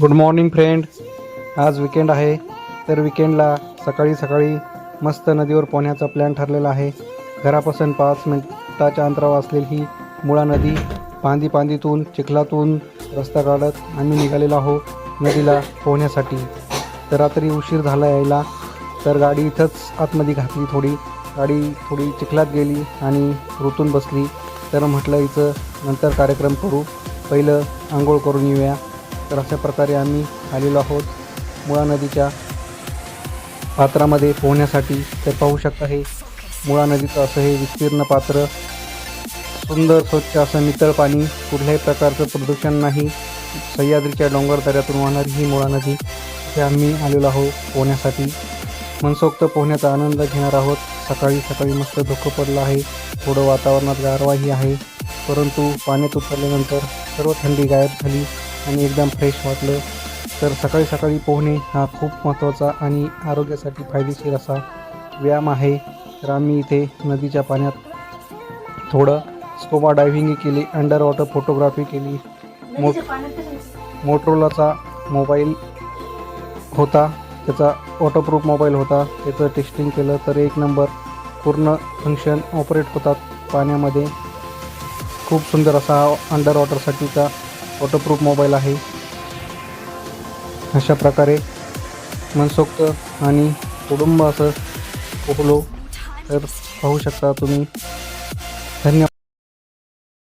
Good morning friend आज weekend आहे. तर विकेंडला सकाळी सकाळी मस्त नदीवर पोहण्याचा प्लॅन ठरलेला आहे. घरापासून पाच मिनिटाच्या अंतरावर असलेली ही मुळा नदी पांदी पांदीतून चिखलातून रस्ता काढत आम्ही निघालेलो आहोत नदीला पोहण्यासाठी. तर रात्री उशीर झाला यायला. तर गाडी इथंच आतमध्ये घातली थोडी. गाडी थोडी चिखलात गेली आणि ऋतून बसली. तर म्हटलं इथं नंतर कार्यक्रम करू. पहिलं आंघोळ करून येऊया. तर अशा प्रकारे आम्ही आलेलो आहोत. मुळा नदीच्या पात्रामध्ये पोहण्यासाठी तर पाहू शकता हे मुळा नदीचं असं हे विस्तीर्ण पात्र. सुंदर स्वच्छ असं नितळ पाणी कुठल्याही प्रकारचं प्रदूषण नाही. सह्याद्रीच्या डोंगर दऱ्यातून वाहणारी ही मुळा नदी इथे आम्ही आलेलो आहोत पोहण्यासाठी. मनसोक्त पोहण्याचा आनंद घेणार आहोत. सकाळी सकाळी मस्त धुकं पडलं आहे. थोडं वातावरणात गारवाही आहे. परंतु पाण्यात उतरल्यानंतर सर्व थंडी गायब झाली. आणि एकदम फ्रेश वाटलं. तर सकाळी सकाळी पोहणे हा खूप महत्त्वाचा आणि आरोग्यासाठी फायदेशीर असा व्यायाम आहे. तर आम्ही इथे नदीच्या पाण्यात थोडं स्कोबा डायव्हिंग केली अंडर वॉटर फोटोग्राफी केली मोठ मोटरोलाचा मोबाईल होता त्याचा वॉटरप्रूफ मोबाईल होता त्याचं टेस्टिंग केलं तर एक नंबर पूर्ण फंक्शन ऑपरेट होतात पाण्यामध्ये. खूप सुंदर असा अंडर वॉटरसाठीचा वॉटरप्रूफ मोबाईल आहे. अशा प्रकारे मनसोक्त आणि कुटुंब असं पोहलो. तर पाहू शकता तुम्ही. धन्यवाद.